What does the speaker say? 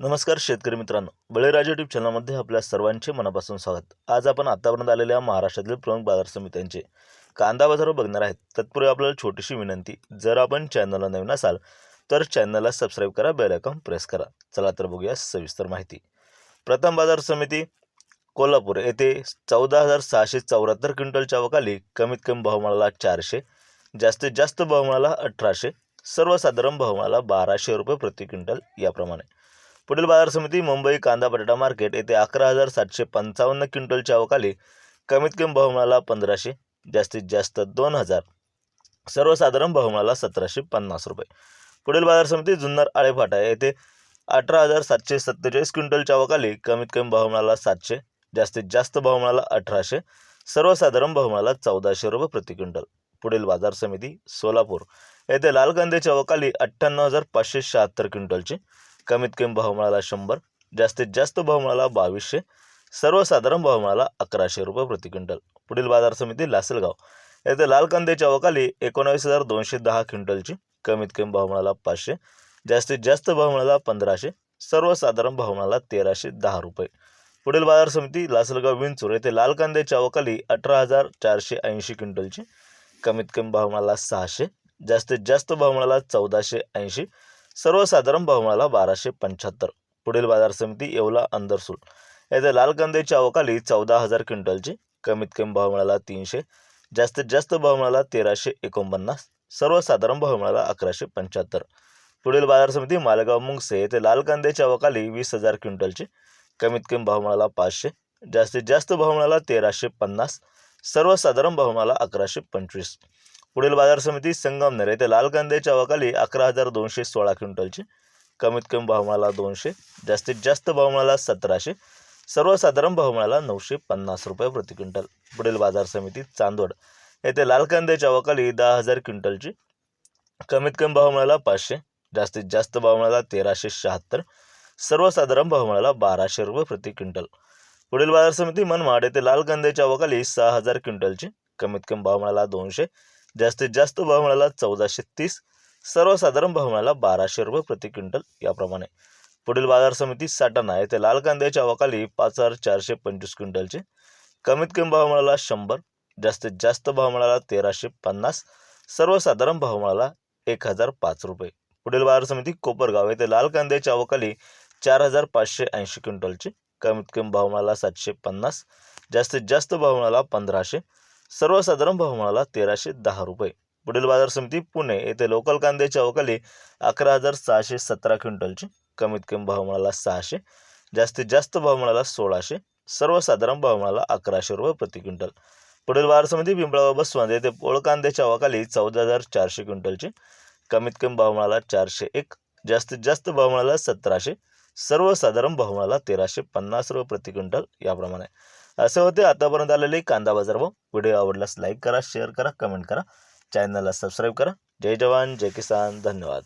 नमस्कार शेतकरी मित्रांनो. बळीराजा यूट्यूब चॅनलमध्ये आपल्या सर्वांचे मनापासून स्वागत. आज आपण आतापर्यंत आलेल्या महाराष्ट्रातील प्रमुख बाजार समित्यांचे कांदा बाजार बघणार आहेत. तत्पूर्वी आपल्याला छोटीशी विनंती जर आपण चॅनलला नवीन असाल तर चॅनलला सबस्क्राईब करा बेल आयकॉन प्रेस करा. चला तर बघूया सविस्तर माहिती. प्रथम बाजार समिती कोल्हापूर येथे चौदा हजार सहाशे चौऱ्याहत्तर क्विंटलच्या अवकाली कमीत कमी भावमाला चारशे जास्तीत जास्त भावमाला अठराशे सर्वसाधारण भावमाला बाराशे रुपये प्रति क्विंटल याप्रमाणे. पुढील बाजार समिती मुंबई कांदा बटाटा मार्केट येथे अकरा हजार सातशे पंचावन्न क्विंटलच्या अवकाली कमीत कमी बहुमाला पंधराशे जास्तीत जास्त दोन हजार. सर्वसाधारण बहुमाला सतराशे पन्नास रुपये. पुढील बाजार समिती जुन्नर आळेफाटा येथे अठरा हजार सातशे सत्तेचाळीस क्विंटलच्या अवकाली कमीत कमी बहुमाला सातशे जास्तीत जास्त भावमाला अठराशे सर्वसाधारण बहुमाला चौदाशे रुपये प्रति क्विंटल. पुढील बाजार समिती सोलापूर येथे लाल कांद्याच्या अवकाली अठ्ठ्याण्णव हजार पाचशे शहात्तर क्विंटलची कमीत कमी भावमाला शंभर जास्तीत जास्त भावमाला बावीसशे सर्वसाधारण भावमाला अकराशे रुपये प्रति क्विंटल. पुढील बाजार समिती लासलगाव. येथे लाल कांद्याच्या अवकाली एकोणावीस हजार दोनशे दहा क्विंटलची कमीत कमी भावमाला पाचशे जास्तीत जास्त भावमाला पंधराशे सर्वसाधारण भावमाला तेराशे दहा रुपये. पुढील बाजार समिती लासलगाव विंचूर येथे लाल कांद्याच्या अवकाली अठरा हजार चारशे ऐंशी क्विंटलची कमीत कमी भावमाला सहाशे जास्तीत जास्त भावमाला चौदाशे ऐंशी सर्वसाधारण भावमाला बाराशे पंच्याहत्तर. पुढील बाजार समिती येवला अंदरसूल येथे लाल कांद्याच्या अवकाली चौदा हजार क्विंटलची. कमीत कमी भावमाला तीनशे जास्तीत जास्त भावमाला तेराशे एकोणपन्नास. सर्वसाधारण भावमाला अकराशे पंच्याहत्तर. पुढील बाजार समिती मालेगाव मुंगसे येथे लाल कांद्याच्या अवकाली वीस हजार क्विंटलची. कमीत कमी भावमाला पाचशे जास्तीत जास्त भावमाला तेराशे पन्नास. सर्वसाधारण भावमाला अकराशे पंचवीस. पुढील बाजार समिती संगमनेर येथे लाल कांद्याच्या अवकाली अकरा हजार दोनशे सोळा क्विंटलची. कमीत कमी भावमाला दोनशे जास्तीत जास्त भावमाला सतराशे सर्वसाधारण भावमाला नऊशे पन्नास रुपये प्रति क्विंटल. पुढील बाजार समिती चांदवड येथे लाल कांद्याच्या अवकाली दहा हजार क्विंटलची. कमीत कमी भावमाला पाचशे जास्तीत जास्त भावमाला तेराशे शहात्तर सर्वसाधारण भावमाला बाराशे रुपये प्रति क्विंटल. पुढील बाजार समिती मनमाड येथे लाल कांद्याच्या अवकाली सहा हजार क्विंटलची. कमीत कमी भावमाला दोनशे जास्तीत जास्त भाव चौदाशे तीस सर्वसाधारण भाव बाराशे रुपये प्रति क्विंटल याप्रमाणे. पुढील बाजार समिती साठाणा येथे लाल कांद्याच्या अवकाली पाच हजार चारशे पंचवीस क्विंटलचे. कमीत कमी भाव शंभर जास्तीत जास्त भाव तेराशे पन्नास सर्वसाधारण भाव एक हजार पाच रुपये. पुढील बाजार समिती कोपरगाव येथे लाल कांद्याच्या अवकाली चार हजार पाचशे ऐंशी क्विंटलचे. कमीत कमी भाव सातशे पन्नास जास्तीत जास्त भाव पंधराशे सर्वसाधारण भाव म्हणाला तेराशे दहा रुपये. पुढील बाजार समिती पुणे येथे लोकल कांद्याच्या अवकाली अकरा हजार सहाशे सतरा क्विंटलची कमीत कमी भाव म्हणाला सहाशे जास्तीत जास्त भाव म्हणाला सोळाशे सर्वसाधारण भाव म्हणाला अकराशे रुपये प्रति क्विंटल. पुढील बाजार समिती पिंपळाबा बसवंत येथे पोळ कांद्याच्या अवकाली चौदा हजार चारशे क्विंटलची कमीत कमी भाव म्हणाला चारशे एक जास्तीत जास्त भाव म्हणाला सतराशे सर्वसाधारण भाव तेराशे पन्नास रुपये प्रति क्विंटल याप्रमाणे. असे होते आतापर्यंत आलेले कांदा बाजार भाव. व्हिडिओ आवडल्यास लाईक करा शेअर करा कमेंट करा. चॅनलला सबस्क्राईब करा. जय जवान जय किसान. धन्यवाद.